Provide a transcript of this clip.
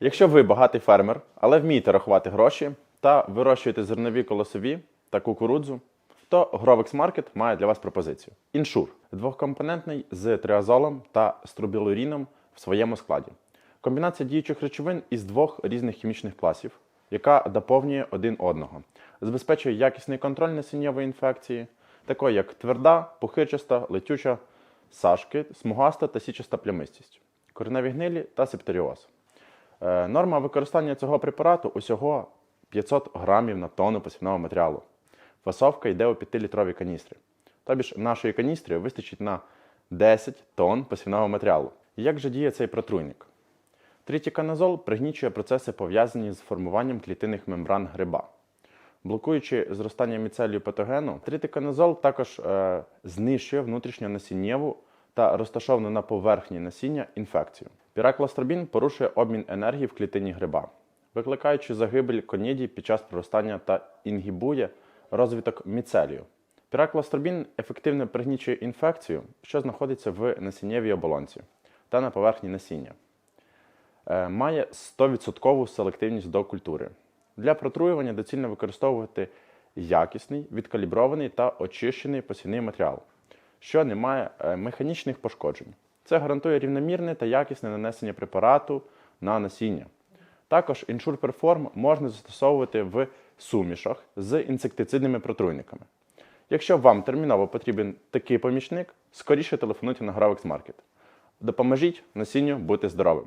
Якщо ви багатий фермер, але вмієте рахувати гроші та вирощуєте зернові колосові та кукурудзу, то Grovex Market має для вас пропозицію. Іншур двохкомпонентний з триазолом та струбілуріном в своєму складі. Комбінація діючих речовин із двох різних хімічних класів, яка доповнює один одного, забезпечує якісний контроль насіннєвої інфекції, такої як тверда, пухичаста, летюча, сашки, смугаста та січаста плямистість, кореневі гнилі та септеріоз. Е, Норма використання цього препарату усього 500 грамів на тонну посівного матеріалу. Фасовка йде у 5-літрові каністри. Тобі ж нашої каністри вистачить на 10 тонн посівного матеріалу. Як же діє цей протруйник? Тритіканазол пригнічує процеси, пов'язані з формуванням клітинних мембран гриба. Блокуючи зростання міцелію патогену, тритиканазол також е, знищує внутрішню насіннєву та розташовану на поверхні насіння інфекцію. Піраклостробін порушує обмін енергії в клітині гриба, викликаючи загибель конідій під час проростання та інгібує розвиток міцелію. Піраклостробін ефективно пригнічує інфекцію, що знаходиться в насіннєвій оболонці та на поверхні насіння. Е, має 100% селективність до культури. Для протруювання доцільно використовувати якісний, відкалібрований та очищений посівний матеріал, що не має е, механічних пошкоджень. Це гарантує рівномірне та якісне нанесення препарату на насіння. Також іншур перформ можна застосовувати в сумішах з інсектицидними протруйниками. Якщо вам терміново потрібен такий помічник, скоріше телефонуйте на Grovex Market. Допоможіть насінню бути здоровим.